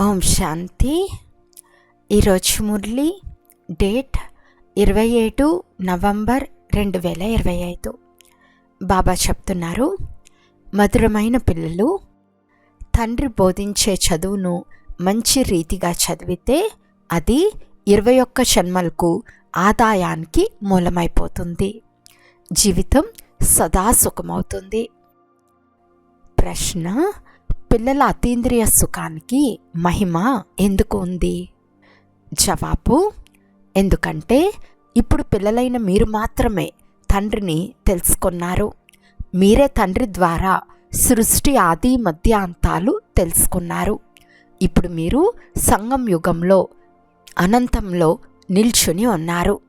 ఓం శాంతి. ఈరోజు మురళి డేట్ ఇరవై ఏడు నవంబర్ రెండు వేల ఇరవై ఐదు. బాబా చెప్తున్నారు మధురమైన పిల్లలు తండ్రి బోధించే చదువును మంచి రీతిగా చదివితే అది ఇరవై ఒక్క జన్మలకు ఆదాయానికి మూలమైపోతుంది. జీవితం సదా సుఖమవుతుంది. ప్రశ్న పిల్లల అతీంద్రియ సుఖానికి మహిమ ఎందుకు ఉంది? జవాబు ఎందుకంటే ఇప్పుడు పిల్లలైన మీరు మాత్రమే తండ్రిని తెలుసుకున్నారు. మీరే తండ్రి ద్వారా సృష్టి ఆది మధ్య అంతాలు తెలుసుకున్నారు. ఇప్పుడు మీరు సంగం యుగంలో అనంతంలో నిల్చుని ఉన్నారు.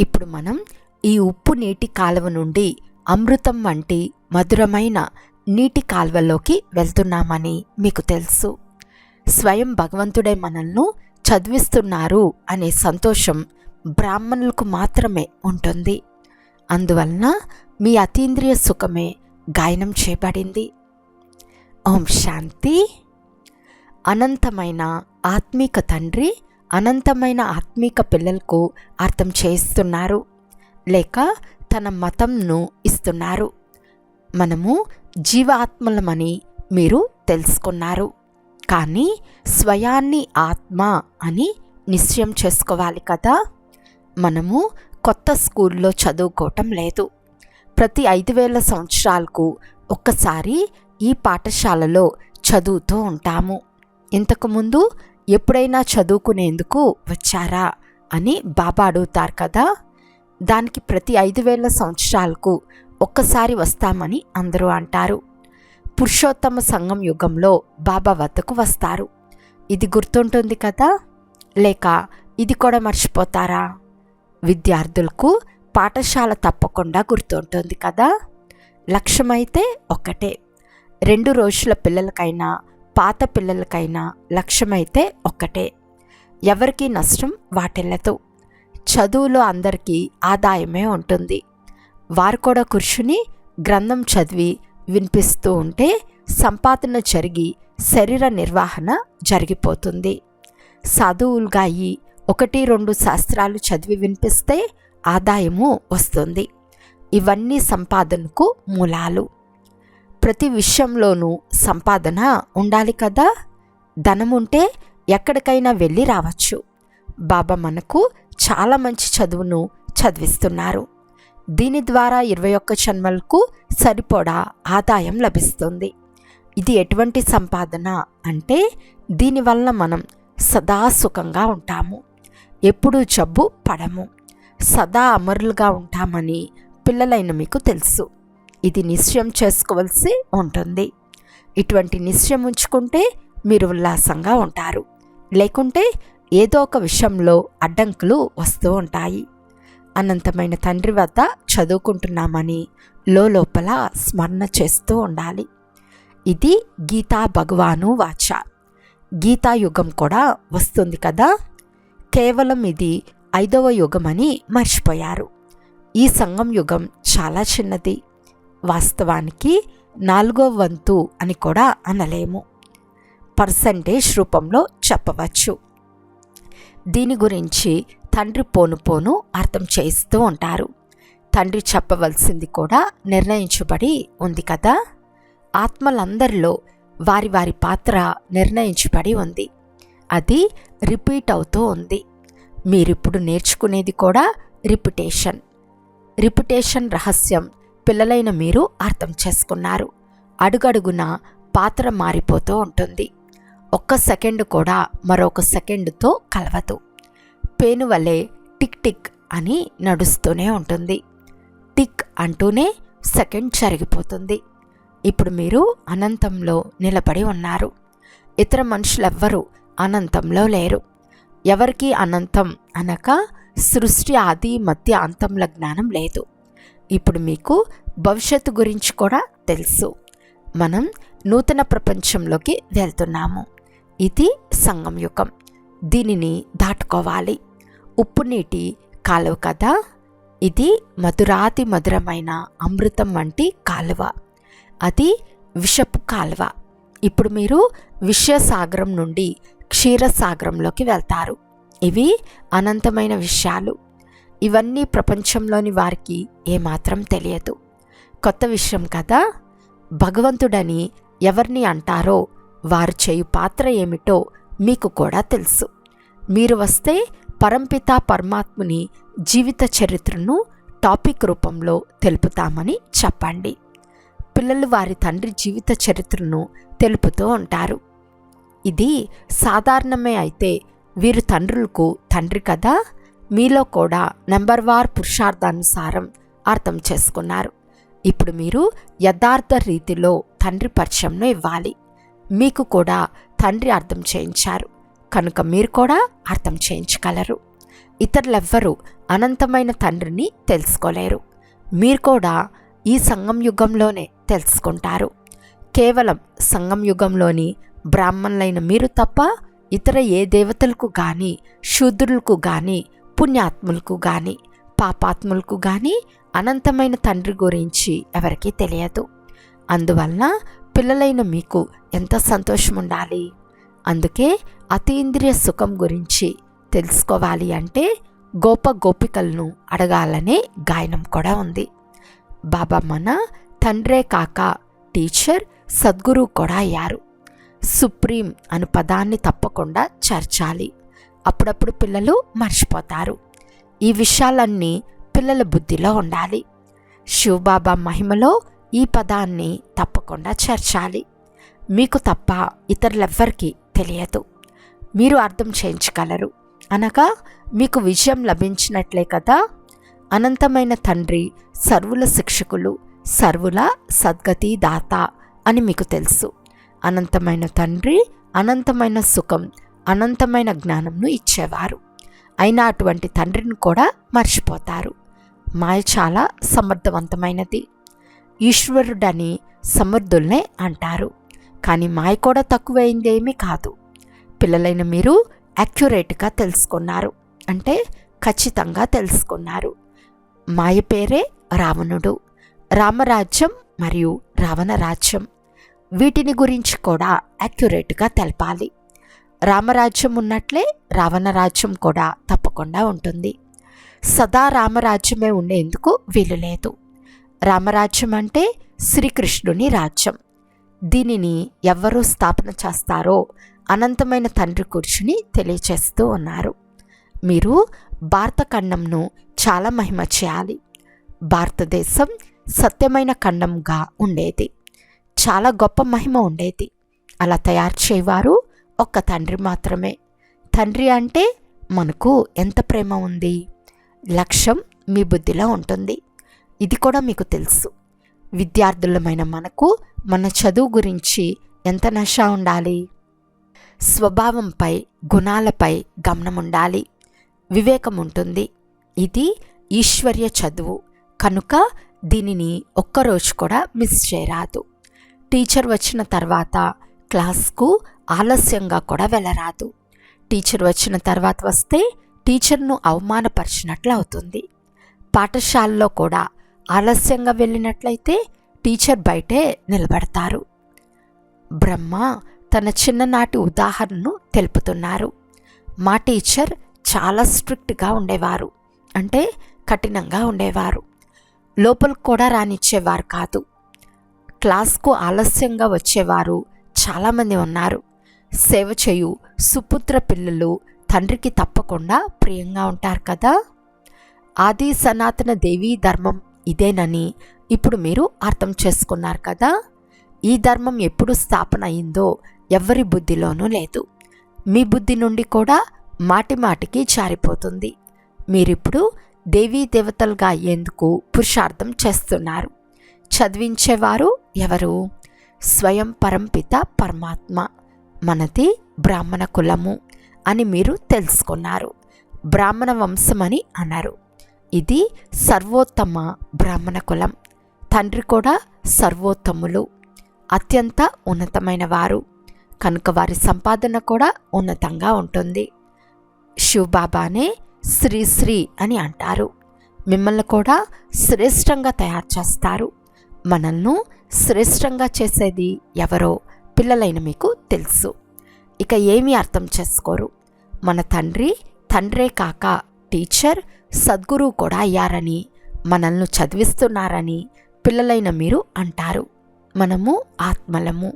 ఇప్పుడు మనం ఈ ఉప్పు నీటి కాలువ నుండి అమృతం వంటి మధురమైన నీటి కాల్వలోకి వెళ్తున్నామని మీకు తెలుసు. స్వయం భగవంతుడే మనల్ని చదివిస్తున్నారు అనే సంతోషం బ్రాహ్మణులకు మాత్రమే ఉంటుంది. అందువలన మీ అతీంద్రియ సుఖమే గాయనం చేయబడింది. ఓం శాంతి. అనంతమైన ఆత్మీక తండ్రి అనంతమైన ఆత్మీక పిల్లలకు అర్థం చేస్తున్నారు లేక తన మతంను ఇస్తున్నారు. మనము జీవాత్మలమని మీరు తెలుసుకున్నారు. కానీ స్వయాన్ని ఆత్మ అని నిశ్చయం చేసుకోవాలి కదా. మనము కొత్త స్కూల్లో చదువుకోవటం లేదు. ప్రతి ఐదు వేల సంవత్సరాలకు ఒక్కసారి ఈ పాఠశాలలో చదువుతూ ఉంటాము. ఇంతకుముందు ఎప్పుడైనా చదువుకునేందుకు వచ్చారా అని బాబా అడుగుతారు కదా. దానికి ప్రతి ఐదు వేల సంవత్సరాలకు ఒక్కసారి వస్తామని అందరూ అంటారు. పురుషోత్తమ సంఘం యుగంలో బాబా వద్దకు వస్తారు. ఇది గుర్తుంటుంది కదా? లేక ఇది కూడా మర్చిపోతారా? విద్యార్థులకు పాఠశాల తప్పకుండా గుర్తుంటుంది కదా? లక్ష్యమైతే ఒకటే. రెండు రోజుల పిల్లలకైనా పాత పిల్లలకైనా లక్ష్యమైతే ఒక్కటే ఎవరికీ నష్టం వాటిల్లదు. చదువులో అందరికీ ఆదాయమే ఉంటుంది. వారు కూడా కూర్చుని గ్రంథం చదివి వినిపిస్తూ ఉంటే సంపాదన జరిగి శరీర నిర్వహణ జరిగిపోతుంది. సాధువులుగా అయి ఒకటి రెండు శాస్త్రాలు చదివి వినిపిస్తే ఆదాయము వస్తుంది. ఇవన్నీ సంపాదనకు మూలాలు. ప్రతి విషయంలోనూ సంపాదన ఉండాలి కదా? ధనముంటే ఎక్కడికైనా వెళ్ళి రావచ్చు. బాబా మనకు చాలా మంచి చదువును చదివిస్తున్నారు. దీని ద్వారా ఇరవై ఒక్క జన్మలకు సరిపడా ఆదాయం లభిస్తుంది. ఇది ఎటువంటి సంపాదన అంటే దీనివల్ల మనం సదా సుఖంగా ఉంటాము. ఎప్పుడూ జబ్బు పడము. సదా అమరులుగా ఉంటామని పిల్లలైన మీకు తెలుసు. ఇది నిశ్చయం చేసుకోవాల్సి ఉంటుంది. ఇటువంటి నిశ్చయం ఉంచుకుంటే మీరు ఉల్లాసంగా ఉంటారు. లేకుంటే ఏదో ఒక విషయంలో అడ్డంకులు వస్తూ ఉంటాయి. అనంతమైన తండ్రి వద్ద చదువుకుంటున్నామని లోపల స్మరణ చేస్తూ ఉండాలి. ఇది గీతా భగవాను వాచ. గీతా యుగం కూడా వస్తుంది కదా? కేవలం ఇది ఐదవ యుగం అని మర్చిపోయారు. ఈ సంఘం యుగం చాలా చిన్నది. వాస్తవానికి నాలుగో వంతు అని కూడా అనలేము. పర్సంటేజ్ రూపంలో చెప్పవచ్చు. దీని గురించి తండ్రి పోను పోను అర్థం చేస్తూ ఉంటారు. తండ్రి చెప్పవలసింది కూడా నిర్ణయించబడి ఉంది కదా? ఆత్మలందరిలో వారి వారి పాత్ర నిర్ణయించబడి ఉంది. అది రిపీట్ అవుతూ ఉంది. మీరిప్పుడు నేర్చుకునేది కూడా రిపిటేషన్. రిపిటేషన్ రహస్యం పిల్లలైన మీరు అర్థం చేసుకున్నారు. అడుగడుగున పాత్ర మారిపోతూ ఉంటుంది. ఒక్క సెకండ్ కూడా మరొక సెకండ్తో కలవదు. పేను వలె టిక్ టిక్ అని నడుస్తూనే ఉంటుంది. టిక్ అంటూనే సెకండ్ జరిగిపోతుంది. ఇప్పుడు మీరు అనంతంలో నిలబడి ఉన్నారు. ఇతర మనుషులెవ్వరూ అనంతంలో లేరు. ఎవరికి అనంతం అనక సృష్టి ఆది మధ్య అంతంల జ్ఞానం లేదు. ఇప్పుడు మీకు భవిష్యత్తు గురించి కూడా తెలుసు. మనం నూతన ప్రపంచంలోకి వెళ్తున్నాము. ఇది సంగం యుగం దీనిని దాటుకోవాలి. ఉప్పు నీటి కాలువ కదా? ఇది మధురాతి మధురమైన అమృతం వంటి కాలువ. అది విషపు కాలువ. ఇప్పుడు మీరు విషయసాగరం నుండి క్షీరసాగరంలోకి వెళ్తారు. ఇవి అనంతమైన విషయాలు. ఇవన్నీ ప్రపంచంలోని వారికి ఏమాత్రం తెలియదు. కొత్త విషయం కదా? భగవంతుడని ఎవరిని అంటారో వారు చేయు పాత్ర ఏమిటో మీకు కూడా తెలుసు. మీరు వస్తే పరంపిత పరమాత్ముని జీవిత చరిత్రను టాపిక్ రూపంలో తెలుపుతామని చెప్పండి. పిల్లలు వారి తండ్రి జీవిత చరిత్రను తెలుపుతూ ఉంటారు. ఇది సాధారణమే అయితే వీరు తండ్రులకు తండ్రి కదా? మీలో కూడా నెంబర్ వార్ పురుషార్థానుసారం అర్థం చేసుకున్నారు. ఇప్పుడు మీరు యథార్థ రీతిలో తండ్రి పరిచయంను ఇవ్వాలి. మీకు కూడా తండ్రి అర్థం చేయించారు. కనుక మీరు కూడా అర్థం చేయించగలరు. ఇతరులెవ్వరూ అనంతమైన తండ్రిని తెలుసుకోలేరు. మీరు కూడా ఈ సంగం యుగంలోనే తెలుసుకుంటారు. కేవలం సంగం యుగంలోని బ్రాహ్మణులైన మీరు తప్ప ఇతర ఏ దేవతలకు గాని శూద్రులకు గాని పుణ్యాత్ములకు గాని పాపాత్ములకు గాని అనంతమైన తండ్రి గురించి ఎవరికీ తెలియదు. అందువలన పిల్లలైన మీకు ఎంత సంతోషం ఉండాలి అందుకే అతీంద్రియ సుఖం గురించి తెలుసుకోవాలి అంటే గోప గోపికలను అడగాలనే గాయనం కూడా ఉంది. బాబా మన తండ్రే కాక టీచర్ సద్గురు కూడా అయ్యారు. సుప్రీం అను పదాన్ని తప్పకుండా చేర్చాలి. అప్పుడప్పుడు పిల్లలు మర్చిపోతారు. ఈ విషయాలన్నీ పిల్లల బుద్ధిలో ఉండాలి. శివబాబా మహిమలో ఈ పదాన్ని తప్పకుండా చేర్చాలి. మీకు తప్ప ఇతరులెవ్వరికీ తెలియదు. మీరు అర్థం చేయించగలరు. అనగా మీకు విజయం లభించినట్లే కదా? అనంతమైన తండ్రి సర్వుల శిక్షకులు సర్వుల సద్గతి దాత అని మీకు తెలుసు. అనంతమైన తండ్రి అనంతమైన సుఖం అనంతమైన జ్ఞానంను ఇచ్చేవారు. అయినా అటువంటి తండ్రిని కూడా మర్చిపోతారు. మాయ చాలా సమర్థవంతమైనది. ఈశ్వరుడని సమర్థుల్నే అంటారు. కానీ మాయ కూడా తక్కువైందేమీ కాదు. పిల్లలైన మీరు యాక్యురేట్గా తెలుసుకున్నారు. అంటే ఖచ్చితంగా తెలుసుకున్నారు. మాయ పేరే రావణుడు. రామరాజ్యం మరియు రావణ రాజ్యం. వీటిని గురించి కూడా యాక్యురేట్గా తెలపాలి. రామరాజ్యం ఉన్నట్లే రావణ రాజ్యం కూడా తప్పకుండా ఉంటుంది. సదా రామరాజ్యమే ఉండేందుకు వీలు లేదు. రామరాజ్యం అంటే శ్రీకృష్ణుని రాజ్యం. దీనిని ఎవరు స్థాపన చేస్తారో అనంతమైన తండ్రి కూర్చుని తెలియచేస్తూ ఉన్నారు. మీరు భారత ఖండంను చాలా మహిమ చేయాలి. భారతదేశం సత్యమైన ఖండంగా ఉండేది. చాలా గొప్ప మహిమ ఉండేది. అలా తయారు చేయవారు ఒక్క తండ్రి మాత్రమే. తండ్రి అంటే మనకు ఎంత ప్రేమ ఉంది? లక్ష్యం మీ బుద్ధిలో ఉంటుంది. ఇది కూడా మీకు తెలుసు. విద్యార్థులమైన మనకు మన చదువు గురించి ఎంత నష ఉండాలి? స్వభావంపై గుణాలపై గమనం ఉండాలి వివేకం ఉంటుంది ఇది ఈశ్వర్య చదువు. కనుక దీనిని ఒక్కరోజు కూడా మిస్ చేయరాదు. టీచర్ వచ్చిన తర్వాత క్లాస్కు ఆలస్యంగా కూడా వెళ్ళరాదు. టీచర్ వచ్చిన తర్వాత వస్తే టీచర్ను అవమానపరిచినట్లు అవుతుంది పాఠశాలలో కూడా ఆలస్యంగా వెళ్ళినట్లయితే టీచర్ బయటే నిలబడతారు. బ్రహ్మ తన చిన్ననాటి ఉదాహరణను తెలుపుతున్నారు. మా టీచర్ చాలా స్ట్రిక్ట్గా ఉండేవారు అంటే కఠినంగా ఉండేవారు. లోపలికి కూడా రానిచ్చేవారు కాదు. క్లాస్కు ఆలస్యంగా వచ్చేవారు చాలామంది ఉన్నారు. సేవ చేయు సుపుత్ర పిల్లలు తండ్రికి తప్పకుండా ప్రియంగా ఉంటారు కదా. ఆది సనాతన దేవీ ధర్మం ఇదేనని ఇప్పుడు మీరు అర్థం చేసుకున్నారు కదా? ఈ ధర్మం ఎప్పుడు స్థాపన అయిందో ఎవరి బుద్ధిలోనూ లేదు. మీ బుద్ధి నుండి కూడా మాటి మాటికి జారిపోతుంది. మీరిప్పుడు దేవీ దేవతలుగా అయ్యేందుకు పురుషార్థం చేస్తున్నారు. చదివించేవారు ఎవరు? స్వయం పరంపిత పరమాత్మ. మనది బ్రాహ్మణ కులము అని మీరు తెలుసుకున్నారు. బ్రాహ్మణ వంశమని అన్నారు. ఇది సర్వోత్తమ బ్రాహ్మణ కులం. తండ్రి కూడా సర్వోత్తములు అత్యంత ఉన్నతమైన వారు కనుక వారి సంపాదన కూడా ఉన్నతంగా ఉంటుంది. శివబాబానే శ్రీశ్రీ అని అంటారు. మిమ్మల్ని కూడా శ్రేష్టంగా తయారు చేస్తారు. మనల్ని శ్రేష్టంగా చేసేది ఎవరో పిల్లలైన మీకు తెలుసు. ఇక ఏమీ అర్థం చేసుకోరు. మన తండ్రి తండ్రే కాక టీచర్ సద్గురువు కూడా అయ్యారని మనల్ని చదివిస్తున్నారని పిల్లలైన మీరు అంటారు. మనము ఆత్మలము.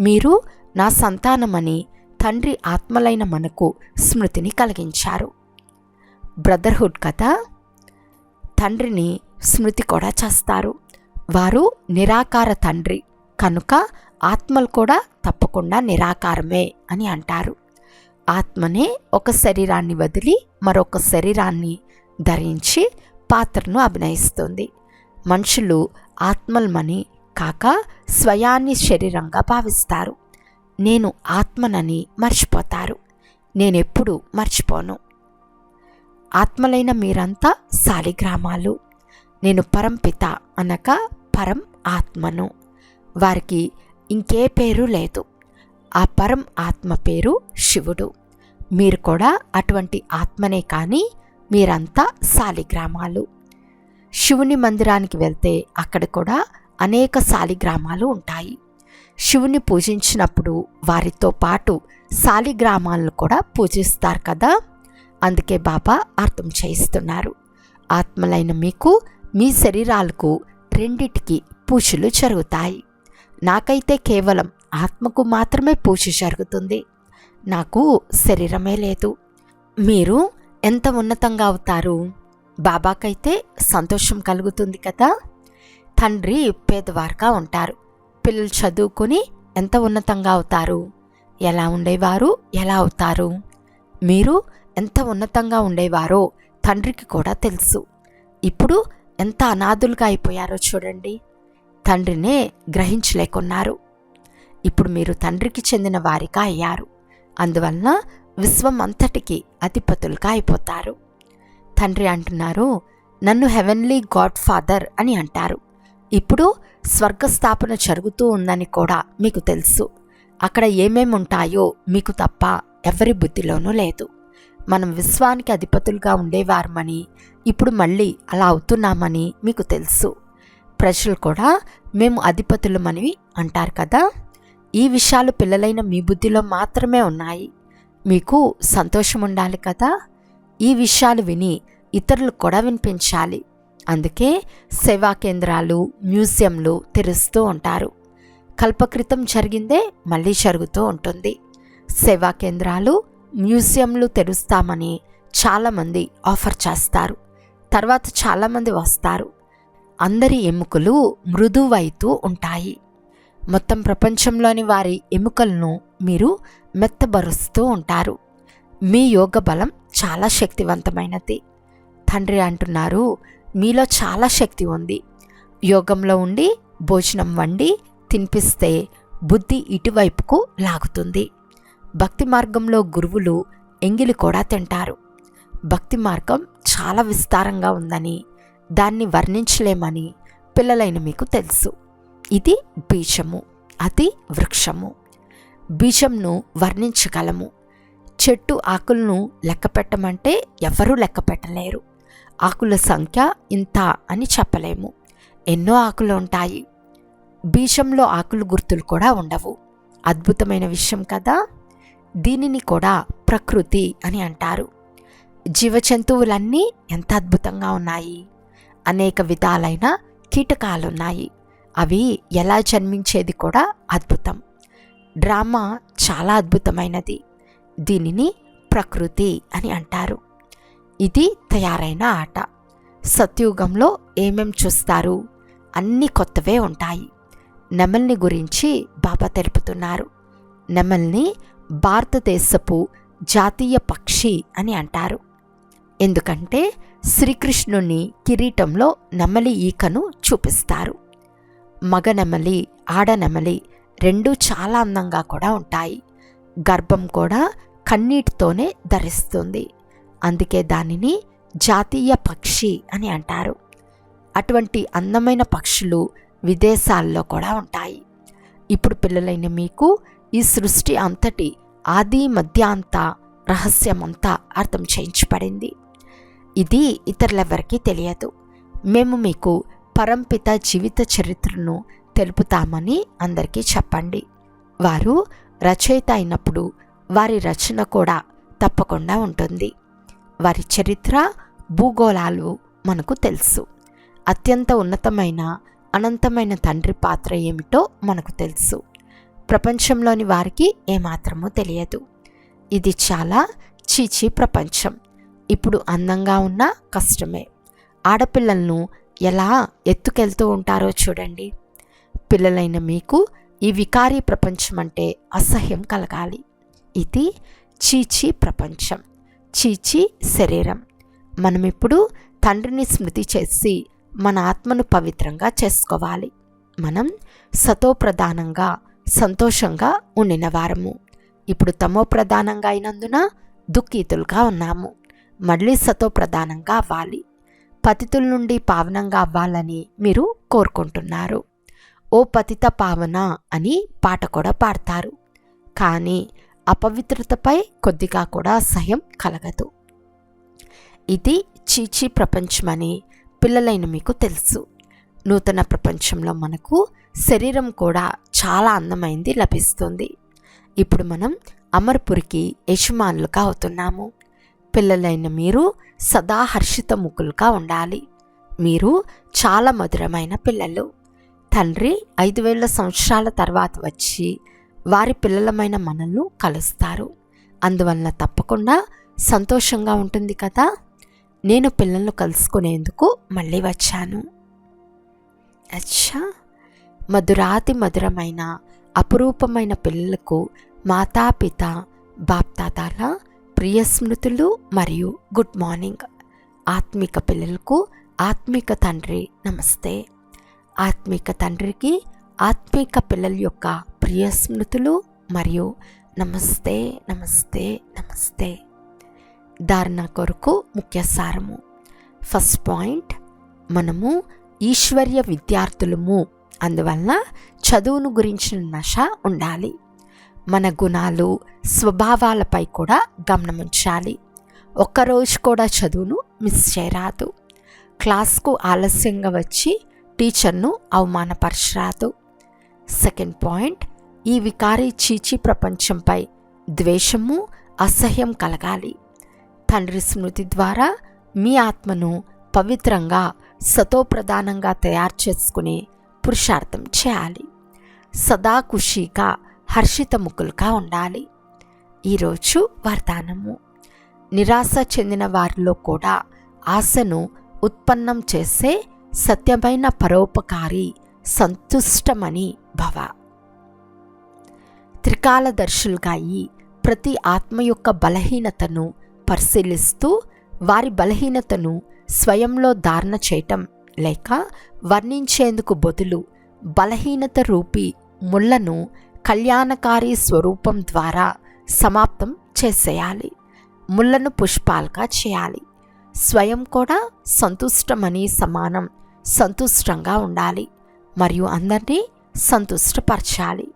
మీరు నా సంతానమని తండ్రి ఆత్మలైన మనకు స్మృతిని కలిగించారు. బ్రదర్హుడ్ కథ. తండ్రిని స్మృతి కూడా చేస్తారు. వారు నిరాకార తండ్రి. కనుక ఆత్మలు కూడా తప్పకుండా నిరాకారమే అని అంటారు. ఆత్మనే ఒక శరీరాన్ని వదిలి మరొక శరీరాన్ని ధరించి పాత్రను అభినయిస్తుంది. మనుషులు ఆత్మల్మని కాక స్వయాన్ని శరీరంగా భావిస్తారు. నేను ఆత్మనని మర్చిపోతారు. నేనెప్పుడు మర్చిపోను. ఆత్మలైన మీరంతా సాలిగ్రామాలు. నేను పరంపిత అనగా పరం ఆత్మను. వారికి ఇంకే పేరు లేదు. ఆ పరం ఆత్మ పేరు శివుడు. మీరు కూడా అటువంటి ఆత్మనే కానీ మీరంతా సాలిగ్రామాలు. శివుని మందిరానికి వెళ్తే అక్కడ కూడా అనేక సాలిగ్రామాలు ఉంటాయి. శివుని పూజించినప్పుడు వారితో పాటు సాలిగ్రామాలను కూడా పూజిస్తారు కదా? అందుకే బాబా అర్థం చేయిస్తున్నారు. ఆత్మలైన మీకు మీ శరీరాలకు రెండిటికి పూజలు జరుగుతాయి. నాకైతే కేవలం ఆత్మకు మాత్రమే పూజ జరుగుతుంది. నాకు శరీరమే లేదు. మీరు ఎంత ఉన్నతంగా అవుతారు? బాబాకైతే సంతోషం కలుగుతుంది కదా? తండ్రి పేదవారుగా ఉంటారు. పిల్లలు చదువుకొని ఎంత ఉన్నతంగా అవుతారు? ఎలా ఉండేవారు? ఎలా అవుతారు? మీరు ఎంత ఉన్నతంగా ఉండేవారో తండ్రికి కూడా తెలుసు. ఇప్పుడు ఎంత అనాథులుగా అయిపోయారో చూడండి. తండ్రినే గ్రహించలేకున్నారు. ఇప్పుడు మీరు తండ్రికి చెందిన వారిగా అయ్యారు. అందువలన విశ్వం అంతటికి అధిపతులుగా అయిపోతారు. తండ్రి అంటున్నారు నన్ను హెవెన్లీ గాడ్ ఫాదర్ అని అంటారు. ఇప్పుడు స్వర్గస్థాపన జరుగుతూ ఉందని కూడా మీకు తెలుసు. అక్కడ ఏమేమి ఉంటాయో మీకు తప్ప ఎవరి బుద్ధిలోనూ లేదు. మనం విశ్వానికి అధిపతులుగా ఉండేవారమని ఇప్పుడు మళ్ళీ అలా అవుతున్నామని మీకు తెలుసు. ప్రజలు కూడా మేము అధిపతులమని అంటారు కదా? ఈ విషయాలు పిల్లలైన మీ బుద్ధిలో మాత్రమే ఉన్నాయి. మీకు సంతోషం ఉండాలి కదా? ఈ విషయాలు విని ఇతరులు కూడా వినిపించాలి. అందుకే సేవా కేంద్రాలు మ్యూజియంలు తెరుస్తూ ఉంటారు. కల్పకృతం జరిగిందే మళ్ళీ జరుగుతూ ఉంటుంది. సేవా కేంద్రాలు మ్యూజియంలు తెరుస్తామని చాలామంది ఆఫర్ చేస్తారు. తర్వాత చాలామంది వస్తారు. అందరి ఎముకలు మృదువైతూ ఉంటాయి. మొత్తం ప్రపంచంలోని వారి ఎముకలను మీరు మెత్తబరుస్తూ ఉంటారు. మీ యోగ బలం చాలా శక్తివంతమైనది. తండ్రి అంటున్నారు మీలో చాలా శక్తి ఉంది. యోగంలో ఉండి భోజనం వండి తినిపిస్తే బుద్ధి ఇటువైపుకు లాగుతుంది. భక్తి మార్గంలో గురువులు ఎంగిలి కూడా తింటారు. భక్తి మార్గం చాలా విస్తారంగా ఉందని దాన్ని వర్ణించలేమని పిల్లలైన మీకు తెలుసు. ఇది బీజము అది వృక్షము. బీజంను వర్ణించగలము. చెట్టు ఆకులను లెక్క పెట్టమంటే ఎవరూ లెక్క పెట్టలేరు. ఆకుల సంఖ్య ఇంత అని చెప్పలేము. ఎన్నో ఆకులు ఉంటాయి. బీజంలో ఆకులు గుర్తులు కూడా ఉండవు. అద్భుతమైన విషయం కదా? దీనిని కూడా ప్రకృతి అని అంటారు. జీవజంతువులన్నీ ఎంత అద్భుతంగా ఉన్నాయి. అనేక విధాలైన కీటకాలున్నాయి. అవి ఎలా జన్మించేది కూడా అద్భుతం. డ్రామా చాలా అద్భుతమైనది. దీనిని ప్రకృతి అని అంటారు. ఇది తయారైన ఆట. సత్యుగంలో ఏమేం చూస్తారు? అన్నీ కొత్తవే ఉంటాయి. నెమల్ని గురించి బాబా తెలుపుతున్నారు. నెమల్ని భారతదేశపు జాతీయ పక్షి అని అంటారు. ఎందుకంటే శ్రీకృష్ణుని కిరీటంలో నెమలి ఈకను చూపిస్తారు. మగ నెమలి ఆడ నెమలి రెండూ చాలా అందంగా కూడా ఉంటాయి. గర్భం కూడా కన్నీటితోనే ధరిస్తుంది. అందుకే దానిని జాతీయ పక్షి అని అంటారు. అటువంటి అందమైన పక్షులు విదేశాల్లో కూడా ఉంటాయి. ఇప్పుడు పిల్లలైన మీకు ఈ సృష్టి అంతటి ఆది మధ్యాంత రహస్యమంతా అర్థం చేయించబడింది. ఇది ఇతరులెవరికీ తెలియదు. మేము మీకు పరంపిత జీవిత చరిత్రను తెలుపుతామని అందరికీ చెప్పండి. వారు రచయిత అయినప్పుడు వారి రచన కూడా తప్పకుండా ఉంటుంది. వారి చరిత్ర భూగోళాలు మనకు తెలుసు. అత్యంత ఉన్నతమైన అనంతమైన తండ్రి పాత్ర ఏమిటో మనకు తెలుసు. ప్రపంచంలోని వారికి ఏమాత్రమూ తెలియదు. ఇది చాలా చీచీ ప్రపంచం. ఇప్పుడు అందంగా ఉన్న కష్టమే. ఆడపిల్లలను ఎలా ఎత్తుకెళ్తూ ఉంటారో చూడండి. పిల్లలైన మీకు ఈ వికారీ ప్రపంచం అంటే అసహ్యం కలగాలి. ఇది చీచీ ప్రపంచం చీచీ శరీరం. మనం ఇప్పుడు తండ్రిని స్మృతి చేసి మన ఆత్మను పవిత్రంగా చేసుకోవాలి. మనం సతో ప్రధానంగా సంతోషంగా ఉండిన వారము. ఇప్పుడు తమో ప్రధానంగా అయినందున దుఃఖితులుగా ఉన్నాము. మళ్ళీ సతో ప్రధానంగా అవ్వాలి. పతితుల నుండి పావనంగా అవ్వాలని మీరు కోరుకుంటున్నారు. ఓ పతిత పావన అని పాట కూడా పాడతారు. కానీ అపవిత్రతపై కొద్దిగా కూడా అసహ్యం కలగదు. ఇది చీచీ ప్రపంచమని పిల్లలైన మీకు తెలుసు. నూతన ప్రపంచంలో మనకు శరీరం కూడా చాలా అందమైంది లభిస్తుంది. ఇప్పుడు మనం అమర్పురికి యజమానులుగా అవుతున్నాము. పిల్లలైన మీరు సదా హర్షిత ముక్కులుగా ఉండాలి. మీరు చాలా మధురమైన పిల్లలు. తండ్రి ఐదు వేల సంవత్సరాల తర్వాత వచ్చి వారి పిల్లలమైన మనల్ని కలుస్తారు. అందువలన తప్పకుండా సంతోషంగా ఉంటుంది కదా. నేను పిల్లలను కలుసుకునేందుకు మళ్ళీ వచ్చాను. అచ్చా! మధురాతి మధురమైన అపురూపమైన పిల్లలకు మాతాపిత బాప్తాతాల ప్రియ స్మృతులు మరియు గుడ్ మార్నింగ్. ఆత్మిక పిల్లలకు ఆత్మిక తండ్రి నమస్తే. ఆత్మిక తండ్రికి ఆత్మిక పిల్లల యొక్క ప్రియ స్మృతులు మరియు నమస్తే నమస్తే నమస్తే. ధారణ కొరకు ముఖ్య సారము. ఫస్ట్ పాయింట్ మనము ఈశ్వర్య విద్యార్థులము. అందువలన చదువును గురించిన నశ ఉండాలి. మన గుణాలు స్వభావాలపై కూడా గమనముంచాలి ఒక్కరోజు కూడా చదువును మిస్ చేయరాదు. క్లాస్కు ఆలస్యంగా వచ్చి టీచర్ను అవమానపరచరాదు. సెకండ్ పాయింట్ ఈ వికారీ చీచి ప్రపంచంపై ద్వేషము అసహ్యం కలగాలి. తండ్రి స్మృతి ద్వారా మీ ఆత్మను పవిత్రంగా సతోప్రధానంగా తయారు చేసుకుని పురుషార్థం చేయాలి. సదా ఖుషీగా హర్షితముఖులుగా ఉండాలి. ఈరోజు వర్ధానము నిరాశ చెందిన వారిలో కూడా ఆశను ఉత్పన్నం చేసే సత్యమైన పరోపకారి సంతుష్టమని భవ. త్రికాలదర్శులుగా అయి ప్రతి ఆత్మ యొక్క బలహీనతను పరిశీలిస్తూ వారి బలహీనతను స్వయంలో ధారణ చేయటం లేక వర్ణించేందుకు బదులు బలహీనత రూపి ముళ్ళను కళ్యాణకారి స్వరూపం ద్వారా సమాప్తం చేసేయాలి. ముళ్ళను పుష్పాలుగా చేయాలి. స్వయం కూడా సంతుష్టమని సమానం సంతుష్టంగా ఉండాలి మరియు అందరినీ సంతుష్టపరచాలి.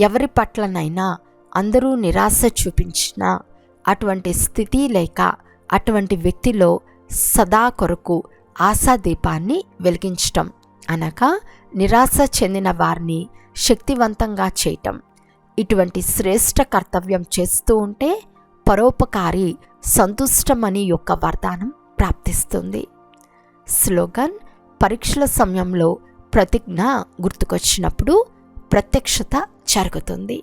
ఎవరి పట్లనైనా అందరూ నిరాశ చూపించినా అటువంటి స్థితి లేక అటువంటి వ్యక్తిలో సదా కొరకు ఆశాదీపాన్ని వెలిగించటం అనగా నిరాశ చెందిన వారిని శక్తివంతంగా చేయటం. ఇటువంటి శ్రేష్ట కర్తవ్యం చేస్తూ ఉంటే పరోపకారి సంతుష్టమని యొక్క వరదానం ప్రాప్తిస్తుంది. స్లోగన్ పరీక్షల సమయంలో ప్రతిజ్ఞ గుర్తుకొచ్చినప్పుడు ప్రత్యక్షత జరుగుతుంది.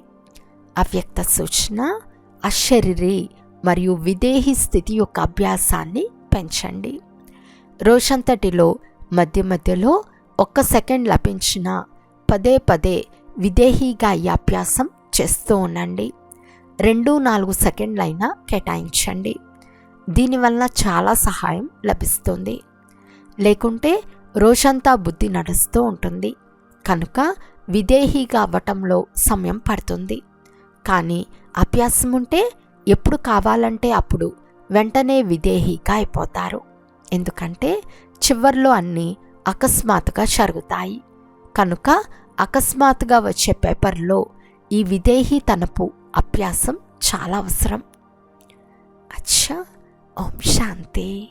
అవ్యక్త సూచన అశరీరి మరియు విదేహి స్థితి యొక్క అభ్యాసాన్ని పెంచండి. రోజంతటిలో మధ్య మధ్యలో ఒక్క సెకండ్ లభించిన పదే పదే విదేహీగా ఈ అభ్యాసం చేస్తూ ఉండండి. రెండు నాలుగు సెకండ్లైనా కేటాయించండి. దీనివల్ల చాలా సహాయం లభిస్తుంది. లేకుంటే రోజంతా బుద్ధి నడుస్తూ ఉంటుంది. కనుక విదేహీగా అవ్వటంలో సమయం పడుతుంది. కానీ అభ్యాసం ఉంటే ఎప్పుడు కావాలంటే అప్పుడు వెంటనే విదేహీగా అయిపోతారు. ఎందుకంటే చివర్లో అన్నీ అకస్మాత్తుగా జరుగుతాయి. కనుక అకస్మాత్తుగా వచ్చే పేపర్లో ఈ విదేహీ తనపు అభ్యాసం చాలా అవసరం. అచ్చా! ఓం శాంతి.